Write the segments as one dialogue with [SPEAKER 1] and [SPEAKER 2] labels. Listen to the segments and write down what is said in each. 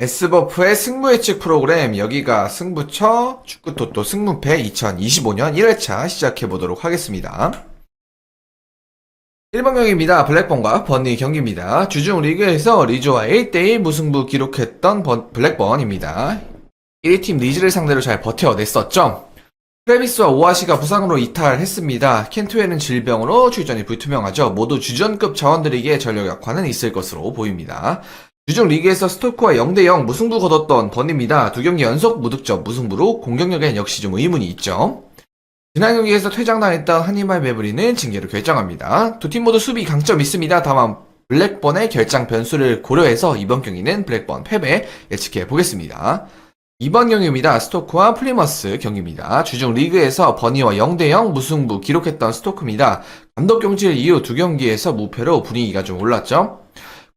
[SPEAKER 1] S버프의 승부 예측 프로그램 여기가 승부처 축구토토 승무패 2025년 1회차 시작해 보도록 하겠습니다. 1번 경기입니다. 블랙번과 버니 경기입니다. 주중 리그에서 리조와 1대1 무승부 기록했던 번- 블랙번입니다. 1팀 리즈를 상대로 잘 버텨냈었죠. 트레비스와 오아시가 부상으로 이탈했습니다. 켄투에는 질병으로 출전이 불투명하죠. 모두 주전급 자원들에게 전력 약화는 있을 것으로 보입니다. 주중 리그에서 스토크와 0대0 무승부 거뒀던 번입니다. 두 경기 연속 무득점 무승부로 공격력엔 역시 좀 의문이 있죠. 지난 경기에서 퇴장당했던 한니발 메브리는 징계로 결정합니다. 두 팀 모두 수비 강점 있습니다. 다만 블랙번의 결장 변수를 고려해서 이번 경기는 블랙번 패배 예측해 보겠습니다. 이번 경기입니다. 스토크와 플리머스 경기입니다. 주중 리그에서 버니와 0대0 무승부 기록했던 스토크입니다. 감독 경질 이후 두 경기에서 무패로 분위기가 좀 올랐죠.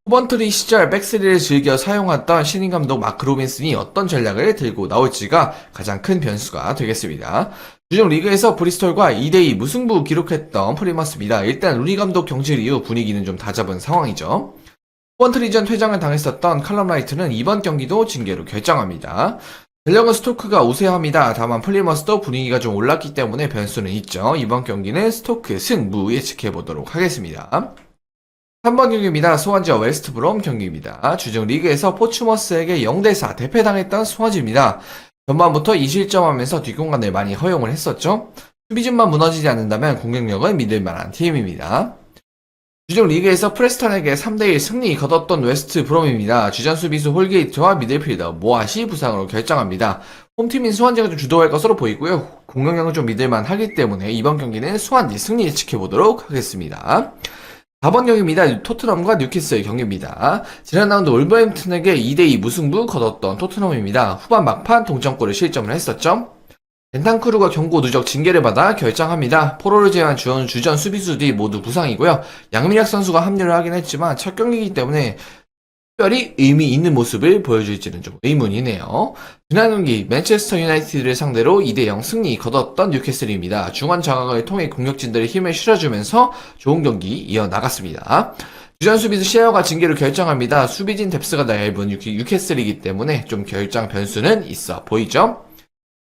[SPEAKER 1] 코번트리 시절 백스리를 즐겨 사용했던 신인 감독 마크 로빈슨이 어떤 전략을 들고 나올지가 가장 큰 변수가 되겠습니다. 주중 리그에서 브리스톨과 2대2 무승부 기록했던 프리머스입니다. 일단 루니 감독 경질 이후 분위기는 좀 다잡은 상황이죠. 코번트리전 퇴장을 당했었던 칼럼 라이트는 이번 경기도 징계로 결정합니다. 전력은 스토크가 우세합니다. 다만 플리머스도 분위기가 좀 올랐기 때문에 변수는 있죠. 이번 경기는 스토크 승무 예측해 보도록 하겠습니다. 3번 경기입니다. 소환지와 웨스트 브롬 경기입니다. 주중 리그에서 포츠머스에게 0대4 대패당했던 소환지입니다. 전반부터 2실점하면서 뒷공간을 많이 허용을 했었죠. 수비진만 무너지지 않는다면 공격력은 믿을 만한 팀입니다. 주중 리그에서 프레스턴에게 3대1 승리 거뒀던 웨스트 브롬입니다. 주전 수비수 홀게이트와 미들필더 모아시 부상으로 결정합니다. 홈팀인 수완지가 좀 주도할 것으로 보이고요. 공격력은 좀 믿을만 하기 때문에 이번 경기는 수완지 승리 예측해보도록 하겠습니다. 4번 경기입니다. 토트넘과 뉴캐슬 경기입니다. 지난 라운드 올버햄튼에게 2대2 무승부 거뒀던 토트넘입니다. 후반 막판 동점골을 실점을 했었죠. 벤탄크루가 경고 누적 징계를 받아 결정합니다. 포로를 제외한 주연 주전 수비수들이 모두 부상이고요. 양민혁 선수가 합류를 하긴 했지만 첫 경기이기 때문에 특별히 의미 있는 모습을 보여줄지는 좀 의문이네요. 지난 경기 맨체스터 유나이티드를 상대로 2대0 승리 거뒀던 뉴캐슬입니다. 중원 장악을 통해 공격진들의 힘을 실어주면서 좋은 경기 이어나갔습니다. 주전 수비수 셰어가 징계를 결정합니다. 수비진 뎁스가 얇은 뉴캐- 뉴캐슬이기 때문에 좀 결정 변수는 있어 보이죠?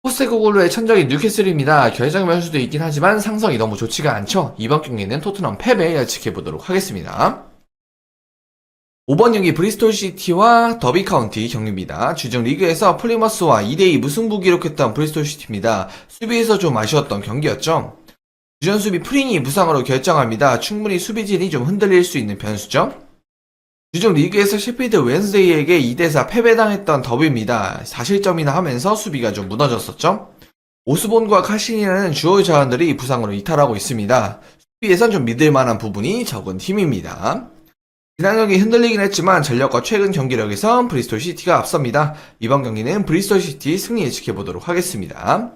[SPEAKER 1] 포스테코글루의 천적인 뉴캐슬입니다. 결정 변수도 있긴 하지만 상성이 너무 좋지가 않죠. 이번 경기는 토트넘 패배 예측해보도록 하겠습니다. 5번 경기 브리스톨 시티와 더비 카운티 경기입니다. 주중 리그에서 플리머스와 2대2 무승부 기록했던 브리스톨 시티입니다. 수비에서 좀 아쉬웠던 경기였죠. 주전 수비 프링이 부상으로 결정합니다. 충분히 수비진이 좀 흔들릴 수 있는 변수죠. 주중 리그에서 셰필드 웬스데이에게 2대4 패배당했던 더비입니다. 4실점이나 하면서 수비가 좀 무너졌었죠. 오스본과 카신이라는 주요 자원들이 부상으로 이탈하고 있습니다. 수비에선 좀 믿을 만한 부분이 적은 팀입니다. 지난 경기 흔들리긴 했지만 전력과 최근 경기력에선 브리스톨 시티가 앞섭니다. 이번 경기는 브리스톨 시티 승리 예측해보도록 하겠습니다.